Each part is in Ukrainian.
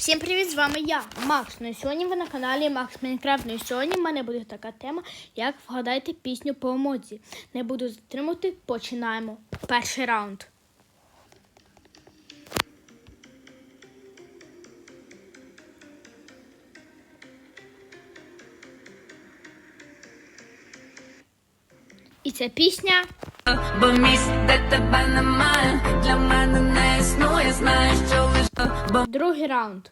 Всім привіт! З вами я, Макс. Ну і сьогодні ви на каналі Макс Майнкрафт. Ну і сьогодні в мене буде така тема, як вгадайте пісню по емодзі. Не буду затримувати, починаємо. Перший раунд. І ця пісня Бо місць, де тебе немає, для лиш другий раунд.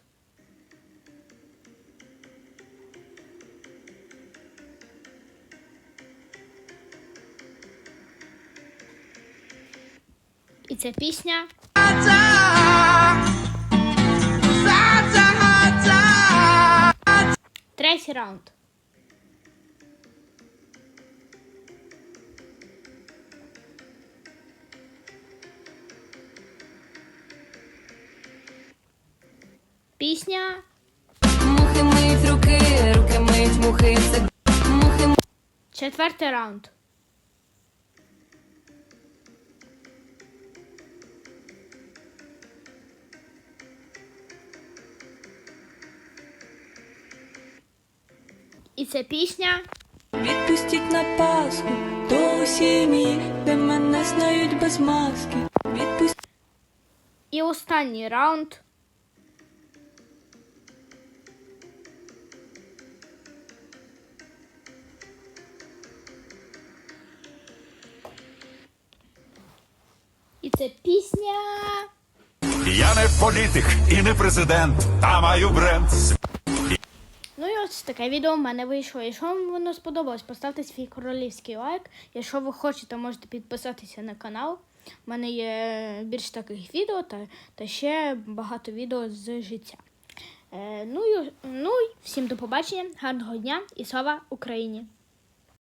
І ця пісня Третій раунд. Пісня мухи миють руки, руки миють мухи, це мухи четвертий раунд. І ця пісня Відпустіть на Пасху до сім'ї, де мене знають без маски. Відпустіть і останній раунд. Це пісня. Я не політик і не президент, та маю бренд. Ну і ось таке відео в мене вийшло. Якщо вам воно сподобалось, поставте свій королівський лайк. Якщо ви хочете, можете підписатися на канал. У мене є більш таких відео та, та ще багато відео з життя. Е, ну, і, ну і всім до побачення, гарного дня і слава Україні!